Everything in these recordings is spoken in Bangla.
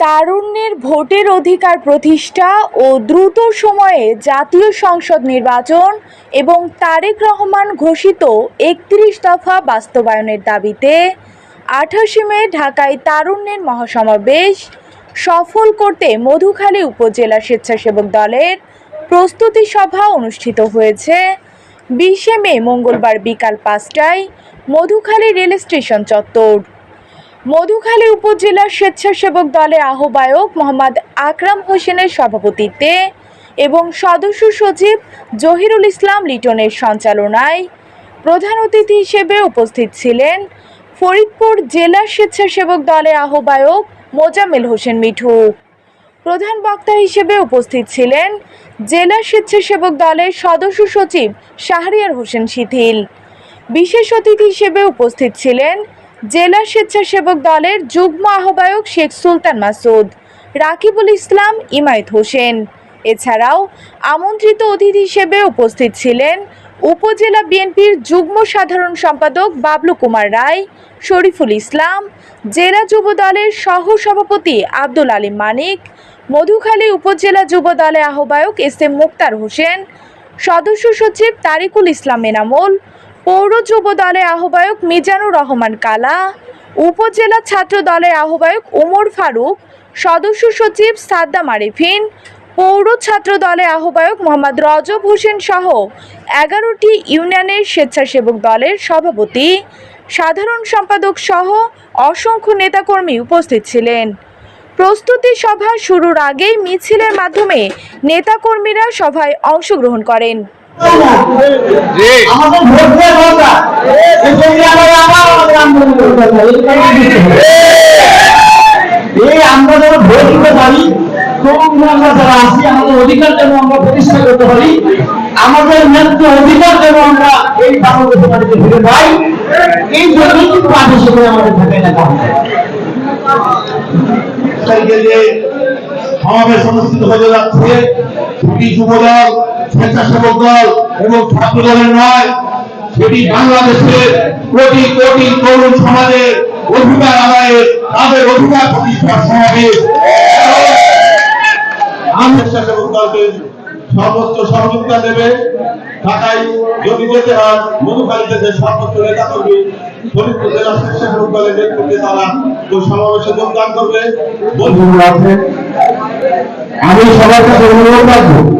তারুণ্যের ভোটের অধিকার প্রতিষ্ঠা ও দ্রুত সময়ে জাতীয় সংসদ নির্বাচন এবং তারেক রহমান ঘোষিত একত্রিশ দফা বাস্তবায়নের দাবিতে আঠাশে মে ঢাকায় তারুণ্যের মহাসমাবেশ সফল করতে মধুখালী উপজেলা স্বেচ্ছাসেবক দলের প্রস্তুতি সভা অনুষ্ঠিত হয়েছে। বিশে মে মঙ্গলবার বিকাল পাঁচটায় মধুখালী রেল স্টেশন চত্বর। মধুখালী উপজেলা স্বেচ্ছাসেবক দলের আহ্বায়ক মোহাম্মদ আকরাম হোসেনের সভাপতিত্বে এবং সদস্য সচিব জহিরুল ইসলাম লিটনের সঞ্চালনায় প্রধান অতিথি হিসেবে উপস্থিত ছিলেন ফরিদপুর জেলা স্বেচ্ছাসেবক দলের আহ্বায়ক মোজাম্মেল হোসেন মিঠু। প্রধান বক্তা হিসেবে উপস্থিত ছিলেন জেলা স্বেচ্ছাসেবক দলের সদস্য সচিব শাহরিয়ার হোসেন শিথিল। বিশেষ অতিথি হিসেবে উপস্থিত ছিলেন জেলা স্বেচ্ছাসেবক দলের যুগ্ম আহ্বায়ক শেখ সুলতান মাসুদ, রাকিবুল ইসলাম ইমায়েত হোসেন। এছাড়াও আমন্ত্রিত অতিথি হিসেবে উপস্থিত ছিলেন উপজেলা বিএনপির যুগ্ম সাধারণ সম্পাদক বাবলু কুমার রায়, শরীফুল ইসলাম, জেলা যুব দলের সহ সভাপতি আব্দুল আলী মানিক, মধুখালী উপজেলা যুব দলের আহ্বায়ক এস এম মুক্তার হোসেন, সদস্য সচিব তারিকুল ইসলাম এনামুল পৌর যুব দলের আহ্বায়ক মিজানুর রহমান কালা, উপজেলা ছাত্র দলের আহ্বায়ক ওমর ফারুক, সদস্য সচিব সাদ্দাম আরিফিন, পৌর ছাত্র দলের আহ্বায়ক মোহাম্মদ রজব হোসেন সহ এগারোটি ইউনিয়নের স্বেচ্ছাসেবক দলের সভাপতি, সাধারণ সম্পাদক সহ অসংখ্য নেতাকর্মী উপস্থিত ছিলেন। প্রস্তুতি সভা শুরুর আগেই মিছিলের মাধ্যমে নেতাকর্মীরা সভায় অংশগ্রহণ করেন। আমাদের ভোট দেওয়ার দরকার এই জন্য আমরা আবার আমাদের আন্দোলন করতে হবে। এই কারণে দিতে হবে। এই আমরা যেন ভোট দিতে পারি তরুণ আমরা যারা আছি আমাদের অধিকার যেন আমরা প্রতিষ্ঠা করতে পারি আমাদের ন্যায্য অধিকার যেন আমরা এই বাংলাদেশের মাটিতে ফিরে পাই এই জন্যই কিন্তু সেখানে আমাদের ঢাকায় হয় যে সমাবেশ অনুষ্ঠিত হতে যাচ্ছে। সেটি যুবদল স্বেচ্ছাসেবক দল এবং ছাত্র দলের নয়, সেটি বাংলাদেশের কোটি কোটি তরুণ সমাজের অধিকার আদায়ের, তাদের অধিকার প্রতিষ্ঠার সমাবেশ। আমি যদি সমাবেশে যোগদান করবে। সবার কাছে অনুরোধ রাখব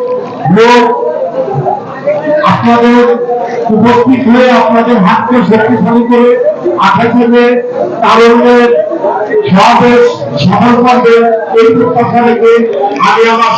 লোক আপনাদের উপস্থিত হয়ে আপনাদের হাতকে শক্তিশালী করে আঠাশে তারুণ্যের সমাবেশ সফল করবে এই প্রত্যাশা রেখে আমি আমার